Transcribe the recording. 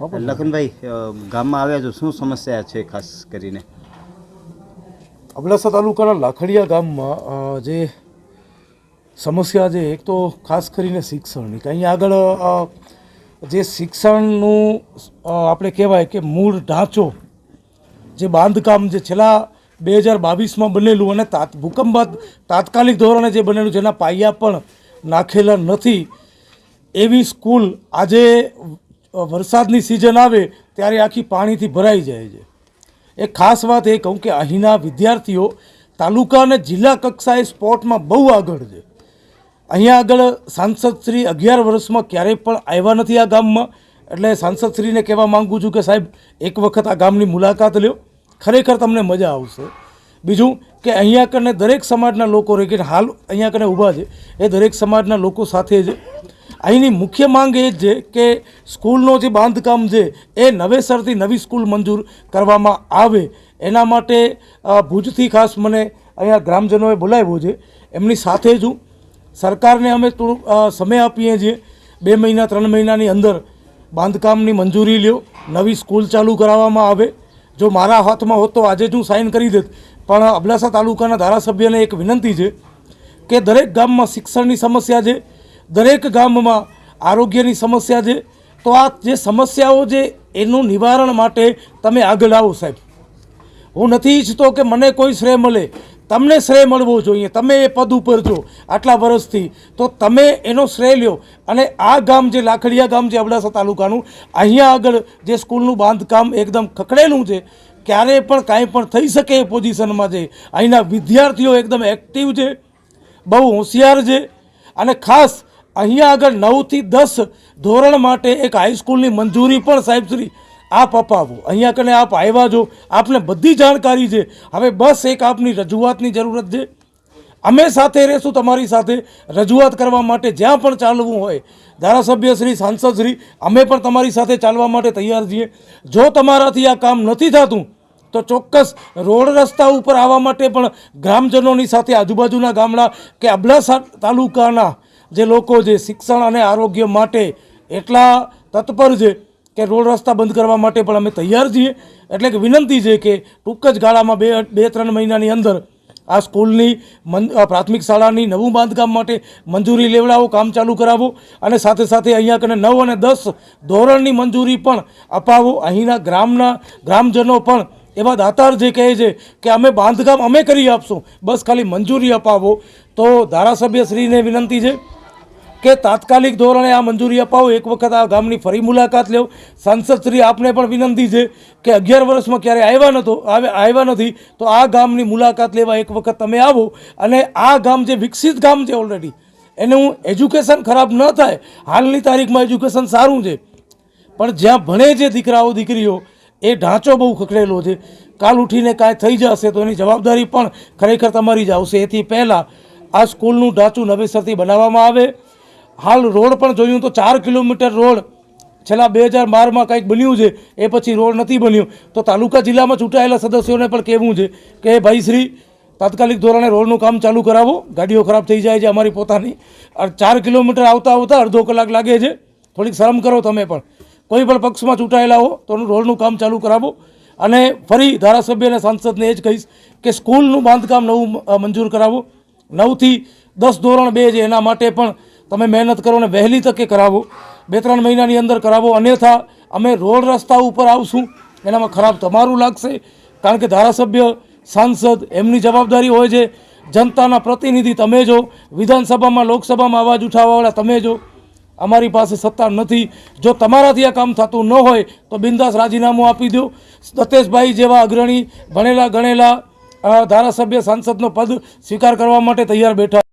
લખનભાઈ ગામમાં આવ્યા છો. શું સમસ્યા છે ખાસ કરીને? અબડાસા તાલુકાના લાખડીયા ગામમાં જે સમસ્યા છે એક તો ખાસ કરીને શિક્ષણની. કે અહીંયા આગળ જે શિક્ષણનું આપણે કહેવાય કે મૂળ ઢાંચો જે બાંધકામ જે છેલ્લા બે હજાર બાવીસમાં બનેલું અને તાત ભૂકંપ બાદ તાત્કાલિક ધોરણે જે બનેલું જેના પાયા પણ નાખેલા નથી. એવી સ્કૂલ આજે વરસાદની સિઝન આવે ત્યારે આખી પાણીથી ભરાઈ જાય છે. એક ખાસ વાત એ કહું કે અહીંના વિદ્યાર્થીઓ તાલુકા અને જિલ્લા કક્ષાએ સ્પોર્ટમાં બહુ આગળ છે. અહીંયા આગળ સાંસદ શ્રી અગિયાર વર્ષમાં ક્યારેય પણ આવ્યા નથી આ ગામમાં. એટલે સાંસદશ્રીને કહેવા માંગુ છું કે સાહેબ, એક વખત આ ગામની મુલાકાત લ્યો. ખરેખર તમને મજા આવશે. બીજું કે અહીંયા કને દરેક સમાજના લોકો રહે કે હાલ અહીંયા કને ઊભા છે, એ દરેક સમાજના લોકો સાથે છે. અહીંની મુખ્ય માંગ એ છે કે સ્કૂલનો જે બાંધકામ છે એ નવેસરથી નવી સ્કૂલ મંજૂર કરવામાં આવે. એના માટે ભુજથી ખાસ મને અહીંયા ગ્રામજનોએ બોલાવ્યો છે. એમની સાથે જ હું સરકારને અમે થોડુંક સમય આપીએ છીએ. બે મહિના, ત્રણ મહિનાની અંદર બાંધકામની મંજૂરી લ્યો, નવી સ્કૂલ ચાલુ કરાવવામાં આવે. જો મારા હાથમાં હોત તો આજે જ હું સાઇન કરી દેત. પણ અબડાસા તાલુકાના ધારાસભ્યને એક વિનંતી છે કે દરેક ગામમાં શિક્ષણની સમસ્યા છે દરેક ગામમાં આરોગ્યની સમસ્યા છે. તો આ જે સમસ્યાઓ છે, એનું નિવારણ માટે તમે આગળ આવો સાહેબ. હું નથી ઈચ્છતો કે મને કોઈ શ્રેય મળે. તમને શ્રેય મળવો જોઈએ. તમે એ પદ ઉપર છો આટલા વર્ષથી. તો તમે એનો શ્રેય લ્યો. અને આ ગામ જે લાખડીયા ગામ છે, અબડાસા તાલુકાનું, અહીંયા આગળ જે સ્કૂલનું બાંધકામ એકદમ ખકડેલું છે, ક્યારે પણ કાંઈ પણ થઈ શકે એ પોઝિશનમાં છે. અહીંના વિદ્યાર્થીઓ એકદમ એક્ટિવ છે. બહુ હોશિયાર છે. અને ખાસ અહીંયા આગળ નવથી દસ ધોરણ માટે એક હાઈસ્કૂલની મંજૂરી પણ સાહેબશ્રી આપ અપાવો. અહીંયા કને આપ આવ્યા છો આપને બધી જાણકારી છે. હવે બસ એક આપની રજૂઆતની જરૂરત છે. અમે સાથે રહેશું તમારી સાથે રજૂઆત કરવા માટે જ્યાં પણ ચાલવું હોય. ધારાસભ્ય શ્રી, સાંસદ શ્રી, અમે પણ તમારી સાથે ચાલવા માટે તૈયાર છીએ. જો તમારાથી આ કામ નથી થતું, તો ચોક્કસ રોડ રસ્તા ઉપર આવવા માટે પણ ગ્રામજનોની સાથે આજુબાજુના ગામડા કે અબડાસા તાલુકાના જે લોકો છે શિક્ષણ અને આરોગ્ય માટે એટલા તત્પર છે કે રોડ રસ્તા બંધ કરવા માટે પણ અમે તૈયાર છીએ. એટલે કે વિનંતી છે કે ટૂંક જ ગાળામાં બે બે, ત્રણ મહિનાની અંદર આ સ્કૂલની પ્રાથમિક શાળાની નવું બાંધકામ માટે મંજૂરી લેવડાવો, કામ ચાલુ કરાવો અને સાથે સાથે અહીંયા કને નવ અને દસ ધોરણની મંજૂરી પણ અપાવો. અહીંના ગ્રામના ગ્રામજનો પણ એવા દાતાર જે કહે છે કે અમે બાંધકામ અમે કરી આપશું, બસ ખાલી મંજૂરી અપાવો. તો ધારાસભ્યશ્રીને વિનંતી છે કે તાત્કાલિક ધોરણે આ મંજૂરી અપાવો. એક વખત આ ગામની ફરી મુલાકાત લેવો. સાંસદ શ્રી આપને પણ વિનંતી છે કે અગિયાર વર્ષમાં ક્યારે આવ્યા નતો, આવે આવ્યા નથી, તો આ ગામની મુલાકાત લેવા એક વખત તમે આવો. અને આ ગામ જે વિકસિત ગામ છે ઓલરેડી એનું એજ્યુકેશન ખરાબ ન થાય. હાલની તારીખમાં એજ્યુકેશન સારું છે. પણ જ્યાં ભણે છે દીકરાઓ, દીકરીઓ, એ ઢાંચો બહુ ખખડેલો છે. કાલ ઉઠીને કાંઈ થઈ જશે તો એની જવાબદારી પણ ખરેખર તમારી જ આવશે. એથી પહેલાં આ સ્કૂલનું ઢાંચું નવેસરથી બનાવવામાં આવે. હાલ રોડ પણ જોયું તો ચાર કિલોમીટર રોડ છેલ્લા બે હજાર બારમાં કંઈક બન્યું છે, એ પછી રોડ નથી બન્યું. તો તાલુકા જિલ્લામાં ચૂંટાયેલા સદસ્યોને પણ કહેવું છે કે ભાઈ શ્રી, તાત્કાલિક ધોરણે રોડનું કામ ચાલુ કરાવો. ગાડીઓ ખરાબ થઈ જાય છે અમારી પોતાની. ચાર કિલોમીટર આવતા આવતા અડધો કલાક લાગે છે. થોડીક શરમ કરો તમે પણ. કોઈ પણ પક્ષમાં ચૂંટાયેલા હો, તો રોડનું કામ ચાલુ કરાવો. અને ફરી ધારાસભ્ય અને સાંસદને એ જ કહીશ કે, સ્કૂલનું બાંધકામ નવું મંજૂર કરાવો. નવથી દસ ધોરણ બે છે, એના માટે પણ તમે મહેનત કરો અને વહેલી તકે કરાવો. બે ત્રણ મહિનાની અંદર કરાવો. અન્યથા અમે રોડ રસ્તા ઉપર આવશું. એનામાં ખરાબ તમારું લાગશે. કારણ કે ધારાસભ્ય, સાંસદ એમની જવાબદારી હોય છે. જનતાના પ્રતિનિધિ તમે જો વિધાનસભામાં, લોકસભામાં અવાજ ઉઠાવવાવાળા તમે જો અમારી પાસે સત્તા નથી. જો તમારાથી આ કામ થતું ન હોય, તો બિંદાસ રાજીનામું આપી દો. સતેશભાઈ જેવા અગ્રણી, ભણેલા ગણેલા ધારાસભ્ય, સાંસદનો પદ સ્વીકાર કરવા માટે તૈયાર બેઠા